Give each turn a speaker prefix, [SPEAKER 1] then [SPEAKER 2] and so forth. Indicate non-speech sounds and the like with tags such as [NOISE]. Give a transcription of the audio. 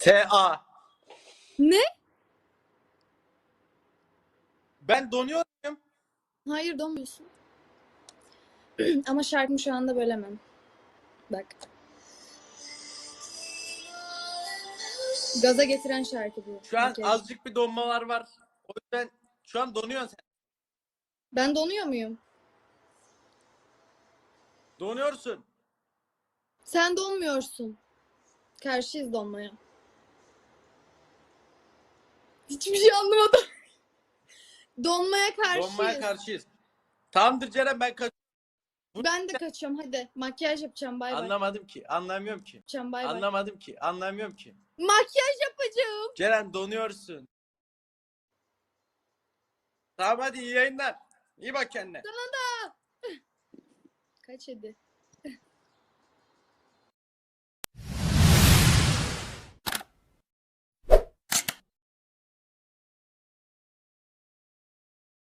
[SPEAKER 1] T-A.
[SPEAKER 2] Ne?
[SPEAKER 1] Ben donuyorum.
[SPEAKER 2] Hayır donmuyorsun. [CLEARS THROAT] Ama şarkımı şu anda bölemem. Bak. Gaza getiren şarkı bu.
[SPEAKER 1] Şu an
[SPEAKER 2] Makyaj.
[SPEAKER 1] azıcık bir donmalar var. O yüzden şu an donuyorsun sen.
[SPEAKER 2] Ben donuyor muyum?
[SPEAKER 1] Donuyorsun.
[SPEAKER 2] Sen donmuyorsun. Karşıyız donmaya. Hiçbir şey anlamadım. [LAUGHS] Donmaya karşıyız.
[SPEAKER 1] Donmaya karşıyız. Tamamdır Ceren ben kaç...
[SPEAKER 2] Ben de kaçıyorum hadi. Makyaj yapacağım bay bay.
[SPEAKER 1] Anlamadım ki. Anlamıyorum ki.
[SPEAKER 2] Yapacağım bay bay.
[SPEAKER 1] Anlamadım ki. Anlamıyorum ki.
[SPEAKER 2] Makyaj yapacağım.
[SPEAKER 1] Ceren donuyorsun. Tamam hadi iyi yayınlar. İyi bak kendine. [LAUGHS]
[SPEAKER 2] Kaç hadi.